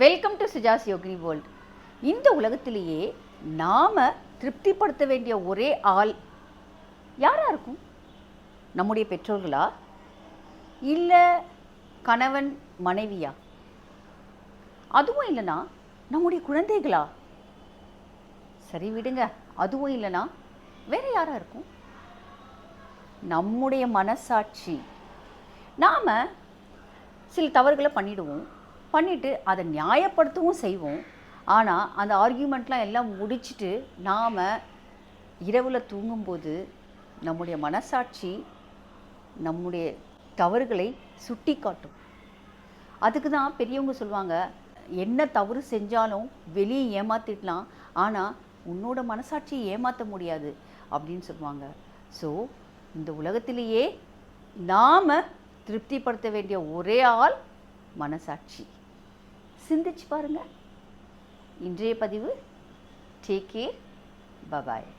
Welcome to Suja's Yogini world இந்த உலகத்திலேயே நாம் திருப்திப்படுத்த வேண்டிய ஒரே ஆள் யாராக இருக்கும்? நம்முடைய பெற்றோர்களா? இல்லை கணவன் மனைவியா? அதுவும் இல்லைனா நம்முடைய குழந்தைகளா? சரி விடுங்க. அதுவும் இல்லைனா வேறு யாராக இருக்கும்? நம்முடைய மனசாட்சி. நாம் சில தவறுகளை பண்ணிடுவோம். பண்ணிவிட்டு அதை நியாயப்படுத்தவும் செய்வோம். ஆனால் அந்த ஆர்கியூமெண்ட்லாம் எல்லாம் முடிச்சிட்டு நாம் இரவில் தூங்கும்போது நம்முடைய மனசாட்சி நம்முடைய தவறுகளை சுட்டி காட்டும் அதுக்கு தான் பெரியவங்க சொல்லுவாங்க என்ன தவறு செஞ்சாலும் வெளியே ஏமாத்திடலாம். ஆனால் உன்னோட மனசாட்சியை ஏமாற்ற முடியாது. அப்படின்னு சொல்லுவாங்க. ஸோ இந்த உலகத்திலேயே நாம் திருப்திப்படுத்த வேண்டிய ஒரே ஆள் மனசாட்சி. சிந்திச்சு பாருங்க. இன்றைய பதிவு டேக் கேர் பபாய்